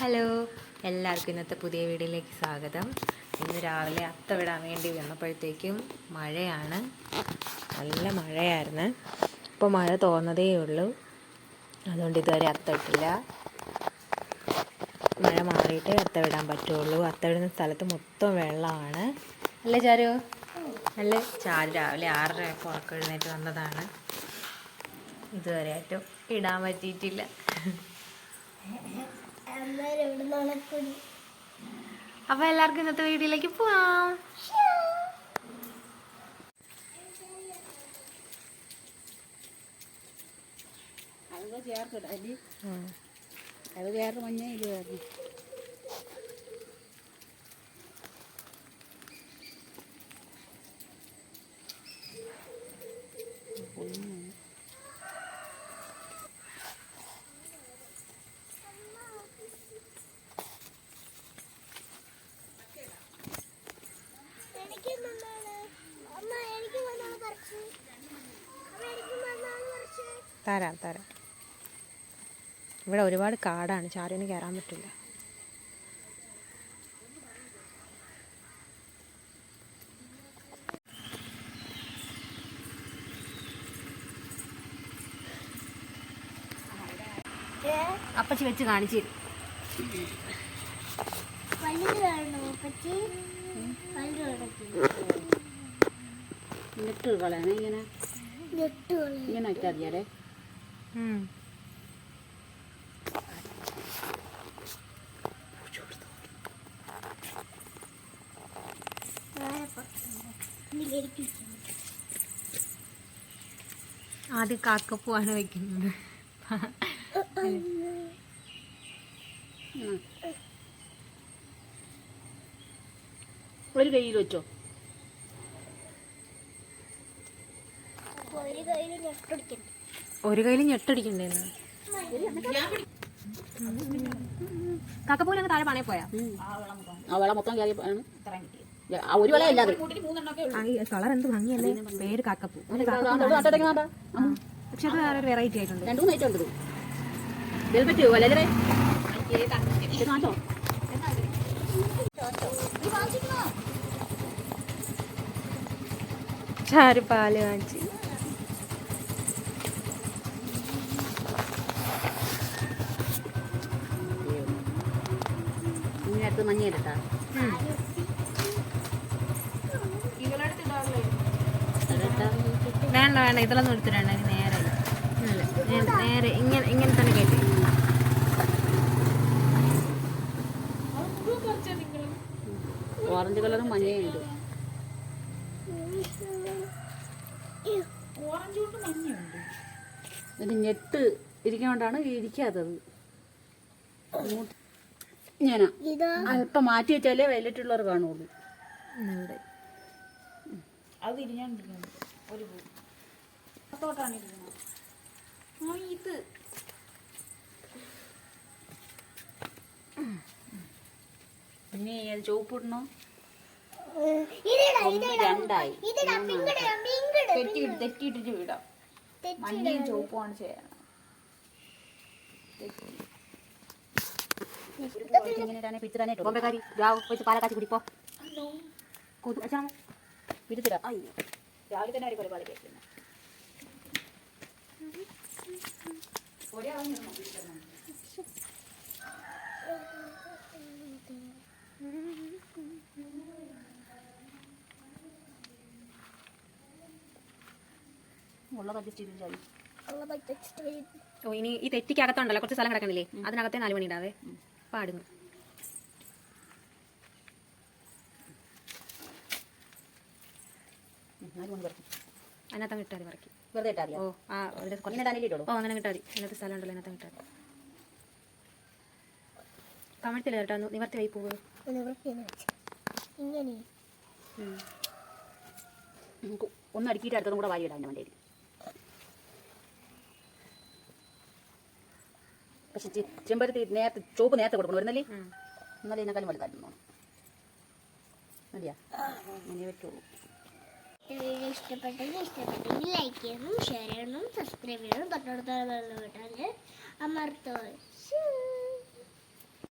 Hello. എല്ലാവർക്കും ഇന്നത്തെ പുതിയ വീഡിയോയിലേക്ക് സ്വാഗതം. ഇന്ന് രാവിലെ അത്ത വിടാൻ വേണ്ടി വന്നപ്പോഴത്തേക്കും മഴയാണ്. നല്ല മഴയായിരുന്നു. ഇപ്പോൾ മഴ തോന്നതേ ഉള്ളൂ. അതുകൊണ്ട് ഇതുവരെ അത്ത ഇട്ടില്ല മഴ മാറിയിട്ട് അത്ത വിടാൻ പറ്റുള്ളൂ. അത്ത വിടുന്ന സ്ഥലത്ത് മൊത്തം വെള്ളമാണ്. അല്ലേ ചാരു? നല്ല ചാരു രാവിലെ ആറര ഉറക്കം എഴുന്നേറ്റ് വന്നതാണ്. ഇതുവരെ ആയിട്ടും ഇടാൻ പറ്റിയിട്ടില്ല. അപ്പൊ എല്ലാവർക്കും ഇന്നത്തെ വീഡിയോയിലേക്ക് പോവാം. അത് ചേർക്കട്ടെ അല്ലേ അത് ചേർത്ത് മഞ്ഞ ഇത് വേറെ തരാം തരാം. ഇവിടെ ഒരുപാട് കാടാണ് ചാരുവിന് കയറാൻ പറ്റില്ല. അപ്പച്ചി വെച്ച് കാണിച്ചു ഇങ്ങനെ. ഇങ്ങനെ മതിയാലേ വേറെ പുറത്തുണ്ട് ഇനി കരിപ്പിച്ചു ആദ്യം കാക്കപ്പൂവാണ് വെക്കുന്നത്. ഒരു കയ്യിൽ വെച്ചോ. ഒരു കയ്യിൽ ഞെട്ടടിക്കണ്ട. ഒരു കയ്യിൽ ഞെട്ടടിക്കണ്ടേന്ന്. കാക്കപ്പൂവിനൊക്കെ താഴെ പണയ പോയാ? ആ വെള്ളം മൊത്തം ഒരു വെള്ളം ഇല്ലാതെ കളർ എന്ത് ഭംഗിയല്ലേ? പേര് കാക്കപ്പൂ. പക്ഷെ അത് വേറെ ഒരു വെറൈറ്റി ആയിട്ടുണ്ട്. രണ്ടു മൂന്ന് ഐറ്റം ഉണ്ട് ചാരു പാൽ കാണിച്ച് അടുത്ത് മഞ്ഞ ഇരട്ടാ വേണ്ട വേണ്ട. ഇതിലൊന്നും എടുത്തിട്ടുണ്ട് നേരെ. നേരെ. ഇങ്ങനെ ഇങ്ങനെ തന്നെ കേട്ടി ഓറഞ്ച് കളറും മഞ്ഞയും ഉണ്ട് ഇത് ഞെട്ട് ഇരിക്കുന്നോണ്ടാണ് ഇരിക്കാത്തത്. ഇങ്ങോട്ട് ഇതാ. അല്പം മാറ്റി വെച്ചാലേ വയലറ്റുള്ളവർ കാണുള്ളൂ. പിന്നെ അത് ചോപ്പിടണോ ഒരു ഇരിക്കുന്നത്. ഇത്. പിന്നെ രണ്ടായി. തെറ്റിയിട്ട് തെറ്റിയിട്ടിട്ട് വിടാം മഞ്ഞയും ചുവപ്പുമാണ് ചെയ്യണം പിടിച്ചിട്ടാനേ ബോംബെക്കാരി രാവ് പോയിട്ട് പാലക്കാച്ചി കുടിപ്പോ. കൊതു അച്ഛാ. പിടിച്ചിടാം അയ്യോ. രാവിലെ തന്നെ ഒരു ഉള്ളത് അഡ്ജസ്റ്റ് ചെയ്ത് ഓ ഇനി ഈ തെറ്റിക്കകത്തുണ്ടല്ലോ കുറച്ച് സ്ഥലം കിടക്കുന്നില്ലേ? അതിനകത്തെ നാല് മണി ഇടാവേ പാടുന്നു. നാല് മണി വരക്കും അതിനകത്ത് ഇട്ടാൽ മറക്കി. വെറുതെ ഓ ആ കുറച്ച് ഓ അങ്ങനെ കിട്ടാതി അതിനകത്ത് സ്ഥലം ഉണ്ടല്ലോ അതിനകത്ത് കിട്ടാതി കമഴ്ത്തില്ല കേട്ടോ നിവർത്തി വൈ പോവുക. ഒന്ന് അടുക്കിയിട്ട് അടുത്തതും കൂടെ വാരി ഇടാം എന്റെ വണ്ടിയിൽ പക്ഷെ ചെമ്പരത്തി നേരത്തെ ചോപ്പ് നേരത്തെ കൊടുക്കണം. വരുന്നല്ലേ? എന്നാലേ ഇതിനെക്കാളും വലുതായിരുന്നു മതിയാ? അങ്ങനെ പറ്റുള്ളൂ വീഡിയോ ഇഷ്ടപ്പെട്ടെങ്കിൽ ഇഷ്ടപ്പെട്ടെങ്കിൽ ലൈക്ക് ചെയ്യണം ഷെയർ ചെയ്യണം സബ്സ്ക്രൈബ് ചെയ്യണം തൊട്ടടുത്ത ബെല്ല് ബട്ടൺ അമർത്തോ